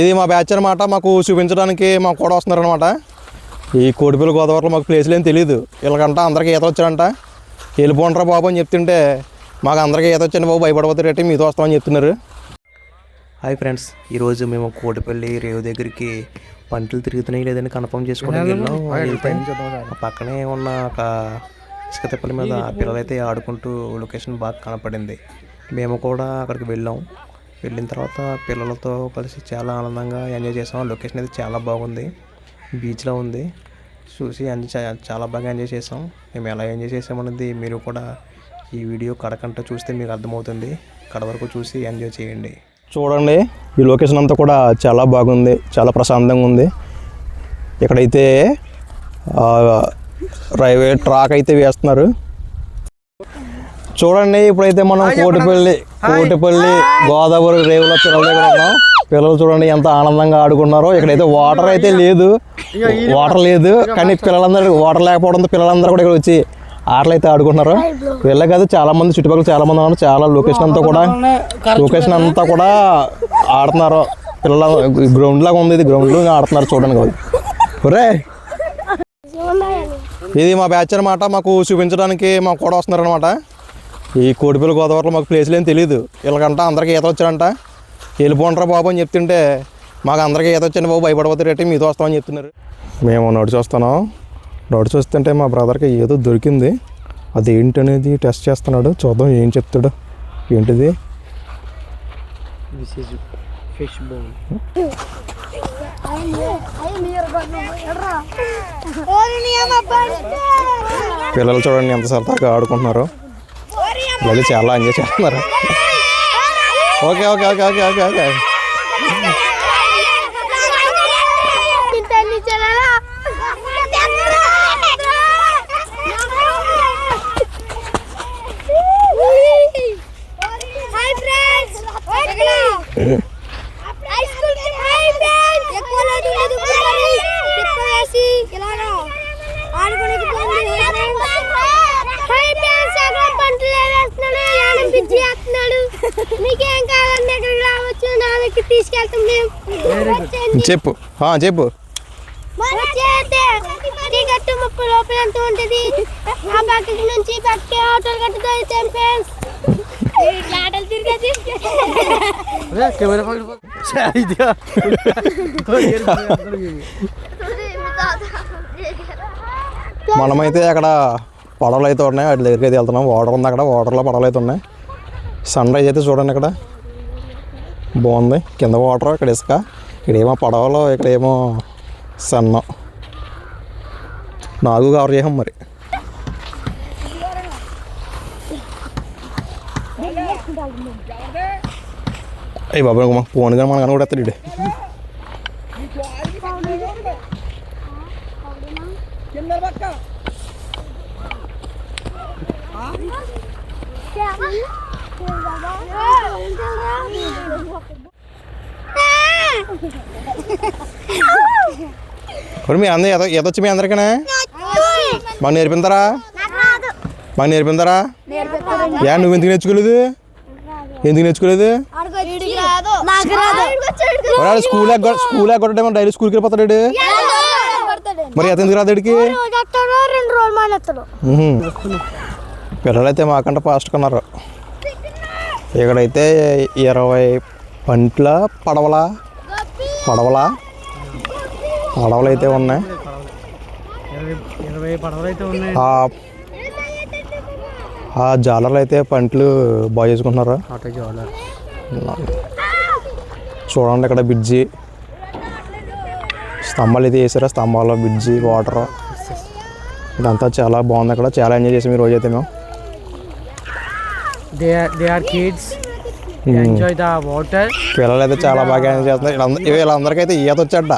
ఇది మా బ్యాచ్ అనమాట మాకు చూపించడానికి మాకు కూడా వస్తున్నారు అనమాట ఈ కోడిపల్లి గోదావరిలో మాకు ప్లేస్లు ఏం తెలియదు వీళ్ళకంట అందరికీ ఈత వచ్చారంట వెళ్ళిపోంటారా బాబు అని చెప్తుంటే మాకు అందరికీ ఈత వచ్చాను బాబు భయపడిపోతారు ఏంటి? మీతో వస్తామని చెప్తున్నారు. హాయ్ ఫ్రెండ్స్ ఈరోజు మేము కోటిపల్లి రేవు దగ్గరికి పంటలు తిరుగుతున్నాయి లేదని కన్ఫర్మ్ చేసుకోవడానికి వెళ్ళాం. పక్కనే ఉన్న ఒక ఇసుక తిప్పల మీద పిల్లలైతే ఆడుకుంటూ లొకేషన్ బాగా కనపడింది. మేము కూడా అక్కడికి వెళ్ళాం. వెళ్ళిన తర్వాత పిల్లలతో కలిసి చాలా ఆనందంగా ఎంజాయ్ చేసాం. లొకేషన్ అయితే చాలా బాగుంది. బీచ్లో ఉంది. చూసి ఎంజాయ్ చాలా బాగా ఎంజాయ్ చేసాం. మేము ఎలా ఎంజాయ్ చేసామన్నది మీరు కూడా ఈ వీడియో కడకంట చూస్తే మీకు అర్థమవుతుంది. కడ వరకు చూసి ఎంజాయ్ చేయండి. చూడండి ఈ లొకేషన్ అంతా కూడా చాలా బాగుంది. చాలా ప్రశాంతంగా ఉంది. ఇక్కడైతే రైల్వే ట్రాక్ అయితే వేస్తున్నారు. చూడండి ఇప్పుడైతే మనం కోటిపల్లి కోటిపల్లి గోదావరి రేవులో పిల్లల దగ్గర ఉన్నాం. పిల్లలు చూడండి ఎంత ఆనందంగా ఆడుకున్నారో. ఇక్కడైతే వాటర్ అయితే లేదు. వాటర్ లేదు. కానీ పిల్లలందరూ వాటర్ లేకపోవడంతో పిల్లలందరూ కూడా ఇక్కడ వచ్చి ఆటలు అయితే ఆడుకుంటున్నారు. వీళ్ళే కాదు చాలా మంది చుట్టుపక్కల చాలా మంది ఉన్నారు. చాలా లొకేషన్ అంతా కూడా లొకేషన్ అంతా కూడా ఆడుతున్నారు. పిల్లల గ్రౌండ్ లాగా ఉంది. ఇది గ్రౌండ్లో ఆడుతున్నారు చూడండి కాదు ఒరే! ఇది మా బ్యాచ్ అనమాట మాకు చూపించడానికి మాకు కూడా వస్తున్నారు అనమాట ఈ కోడిపల్లి గోదావరిలో మాకు ప్లేస్లు ఏం తెలియదు వీళ్ళకంట అందరికీ ఈత వచ్చారంట. వెళ్ళిపోంటారా బాబు అని చెప్తుంటే మాకు అందరికీ ఈత వచ్చాను బాబు భయపడిపోతారు ఏంటి మీతో వస్తామని చెప్తున్నారు. మేము నడిచి వస్తున్నాం. నడిచి వస్తుంటే మా బ్రదర్కి ఏదో దొరికింది. అది ఏంటనేది టెస్ట్ చేస్తున్నాడు. చూద్దాం ఏం చెప్తాడు. ఏంటిది? ఫిష్ బోన్ పిల్లలు చూడండి ఎంత సరదాగా ఆడుకుంటున్నారు. పిల్లలు చాలా ఎంజాయ్ చేస్తున్నారు okay okay okay okay okay okay hi friends high స్కూల్కి హై ఫ్రెండ్స్ ఎక్కువ లేదు లేదు మరి ఎక్కువ వేసి ఇలాగా ఆడుకోనికి పోయింది హై ఫ్రెండ్స్ అక్కడ పంటలు వేస్తున్నాడు వేస్తున్నాడు మీకేం కావాలంటే ఇక్కడికి రావచ్చు. నా దగ్గర తీసుకెళ్తాం మేము. చెప్పు. ఆ, చెప్పు. టికెట్ ముప్పై రూపాయలు ఎంత ఉంటుంది? ఆ పక్కకి నుంచి ఫ్రెండ్స్. ఆటలు మనమైతే అక్కడ పడవలు అయితే ఉన్నాయి. వాటి దగ్గరికి అయితే వెళ్తున్నాం. వాటర్ ఉంది అక్కడ. వాటర్లో పడవలు అయితే ఉన్నాయి. సన్ రైజ్ అయితే చూడండి ఇక్కడ. బాగుంది. కింద వాటర్ ఇక్కడ ఇసుక. ఇక్కడేమో పడవలో ఇక్కడేమో సన్న. నాలుగు కవర్ చేసాం మరి. అయ్యి బాబు మా ఫోన్ కానీ మనకు కూడా ఎత్తాడు ఈడు. మీ అందరూ ఎద ఎదొచ్చి మీ అందరికీ మాకు నేర్పిందరా? మాకు నేర్పిందరా? యా నువ్వు ఎందుకు నేర్చుకోలేదు? ఎందుకు నేర్చుకోలేదు? స్కూల్ స్కూల్ ఎగ్గొట్టడేమో డైలీ స్కూల్కి వెళ్ళిపోతాడు. మరి ఎంత ఎందుకు రాదు ఇడికి రెండు రోజులు మానేస్తాడు పిల్లలైతే మాకంటే ఫాస్ట్గా ఉన్నారు. ఇక్కడైతే ఇరవై పంట్ల పడవల పడవల పడవలు అయితే ఉన్నాయి. ఆ ఆ జాలర్లు అయితే పంటలు బాగా చేసుకుంటున్నారు? చూడండి ఇక్కడ బ్రిడ్జి. స్తంభాలు అయితే వేసారు? స్తంభాల్లో బ్రిడ్జి వాటర్. ఇదంతా చాలా బాగుంది అక్కడ. చాలా ఎంజాయ్ చేసాం ఈ రోజు అయితే మేము. They they are kids enjoy the water పిల్లలు అయితే చాలా బాగా ఎంజాయ్ చేస్తున్నారు. వీళ్ళంద- వీళ్ళందరికైతే ఈత వచ్చాడ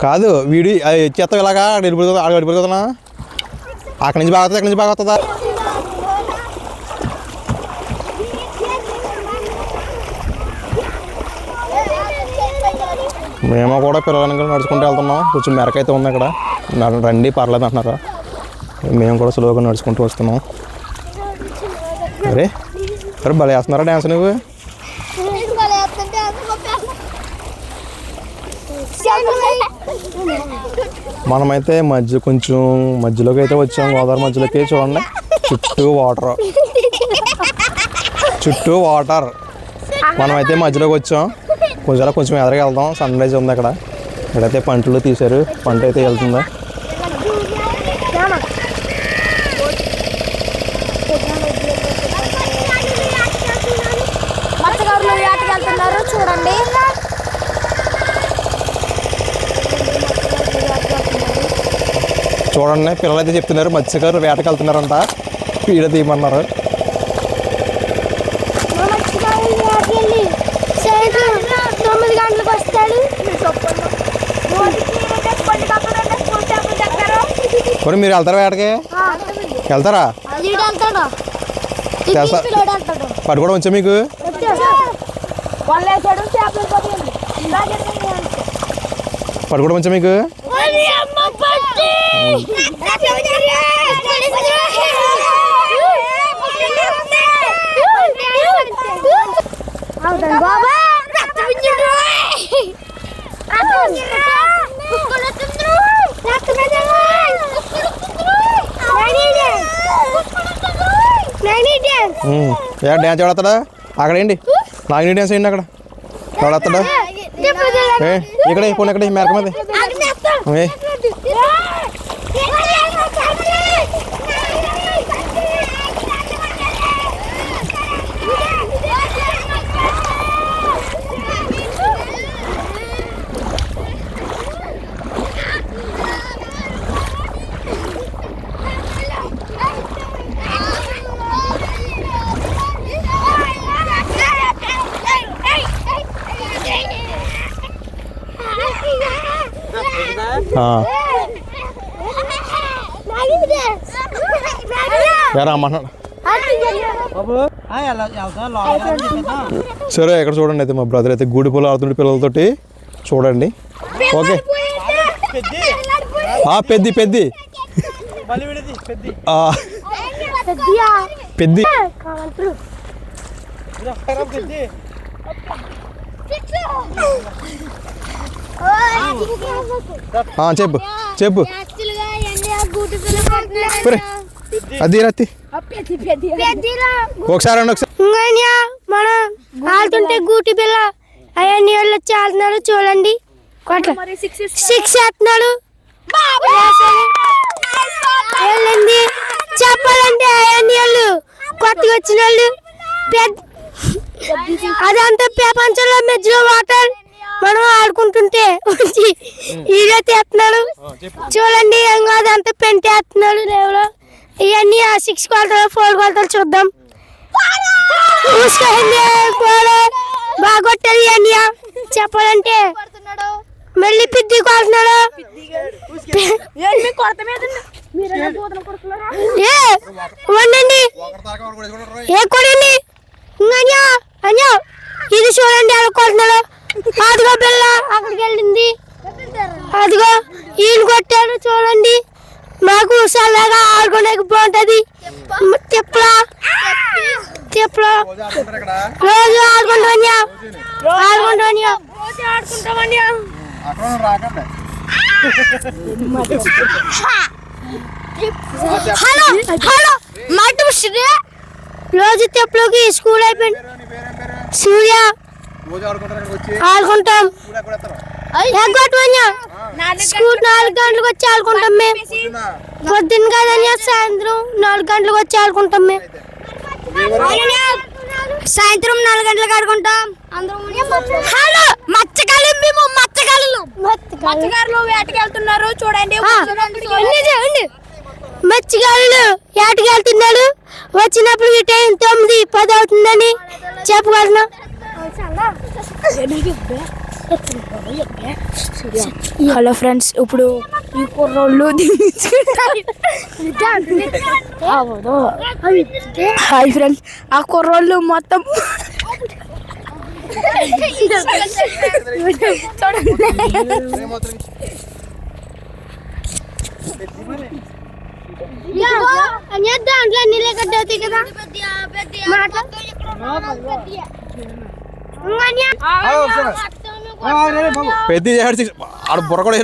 కాదు వీడి చెత్త ఇలాగా అక్కడ వెళ్ళిపోతుందా అక్కడ అక్కడి నుంచి బాగా వస్తుందా? అక్కడి నుంచి బాగా వస్తుందా? మేము కూడా పిల్లలని నడుచుకుంటూ వెళ్తున్నాం. కొంచెం మెరకైతే ఉంది ఇక్కడ రండి పర్లేదు అంటున్నారు. మేము కూడా స్లోగా నడుచుకుంటూ వస్తున్నాం. అరే అరే భలే వేస్తున్నారా డ్యాన్స్ నువ్వు? మనమైతే మధ్య కొంచెం మధ్యలోకి అయితే వచ్చాం. గోదావరి మధ్యలోకి చూడండి. చుట్టూ వాటర్. చుట్టూ వాటర్. మనమైతే మధ్యలోకి వచ్చాం. కొంచెం అలా కొంచెం ఎదరికి వెళ్దాం. సన్ రైజ్ ఉంది అక్కడ. ఇక్కడైతే పంటలు తీశారు. పంట అయితే వెళ్తుందా? మత్స్యకారులు చూడండి. చూడండి పిల్లలు అయితే చెప్తున్నారు మత్స్యకారు వేటకి వెళ్తున్నారంట. పీడ తీయమన్నారు మా మత్స్యకారులు వేటకి వెళ్ళి సాయంత్రం వస్తాడు. మరి మీరు వెళ్తారా వేటకి? వెళ్తారా? పట్టుకోవడం వచ్చా మీకు? పట్టుకోవడం వచ్చా మీకు? బాబా. ఏ డ్యాన్స్ ఎవడతాడా అక్కడ ఏంటి? నాగిని డ్యాన్స్ ఏంటి అక్కడ? ఎవడతాడా ఏ ఇక్కడ పోనీ ఇక్కడ మేరక మీద. ఏ సరే ఇక్కడ చూడండి అయితే మా బ్రదర్ అయితే గూడి పొలం ఆడుతుండే పిల్లలతోటి చూడండి. ఓకే. ఆ పెద్ది పెద్ది. ఆ, పెద్ది. చెప్పు చెప్పు. అది రత్తి ఒకసారి ఒకసారి. మనం ఆడుతుంటే గూటి పిల్ల అవన్నీ వాళ్ళు వచ్చి ఆడుతున్నారు చూడండి. కొట్ల. సిక్స్ వేస్తున్నాడు. వెళ్ళింది చెప్పాలంటే అవన్నీ వాళ్ళు కొత్తగా వచ్చిన వాళ్ళు పెద్ద అదంతా ప్రపంచంలో మధ్యలో వాటర్ మనం ఆడుకుంటుంటే వచ్చి ఈడే తీస్తున్నాడు. చూడండి అదంతా పెంటేస్తున్నాడు దేవుడు. ఇవన్నీ ఆ సిక్స్ కొలతలు ఫోర్ కొలతలు చూద్దాం. చూసుకోండి కూడా ఇవన్నీ. చెప్పాలంటే మళ్ళీ పిద్ది కొడుతున్నాడు. ఏ ఏ కొడండి. ఇంకా అన్యా ఇది చూడండి ఎలా కొడుతున్నాడు. అదిగో పిల్ల అక్కడికి వెళ్ళింది. అదిగో ఈయన కొట్టాడు చూడండి. మాకు చల్లగా ఆడుకోడానికి బాగుంటది. తిప్పలా తిప్పలా. రోజు ఆడుకుంటామన్యా ఆడుకుంటామన్యా హలో హలో మాట రోజు తెప్పలోకి స్కూల్ అయిపోయింది. సూర్య ఆడుకుంటాం. స్కూల్ నాలుగు గంటలకు వచ్చి ఆడుకుంటాం మేము. పొద్దున్న కదన్యా సాయంత్రం నాలుగు గంటలకు వచ్చి ఆడుకుంటాం మేము. సాయంత్రం నాలుగు గంటలకు ఆడుకుంటాం. హలో మచ్చకాలు మేము? మచ్చకాలు మత్స్యకారులు వేటకి వెళ్తున్నారు. చూడండి. మత్స్యకారులు ఏటకి వెళ్తున్నాడు వచ్చినప్పుడు ఈ టైం తొమ్మిది పది అవుతుందని చెప్పగలను. హలో ఫ్రెండ్స్ ఇప్పుడు ఈ కుర్రోళ్ళు హాయ్ ఫ్రెండ్స్ ఆ కుర్రోళ్ళు మొత్తం దాంట్లో నీళ్ళగడ్డ అవుతాయి కదా. పెద్ద ఆడ బుర్ర కూడా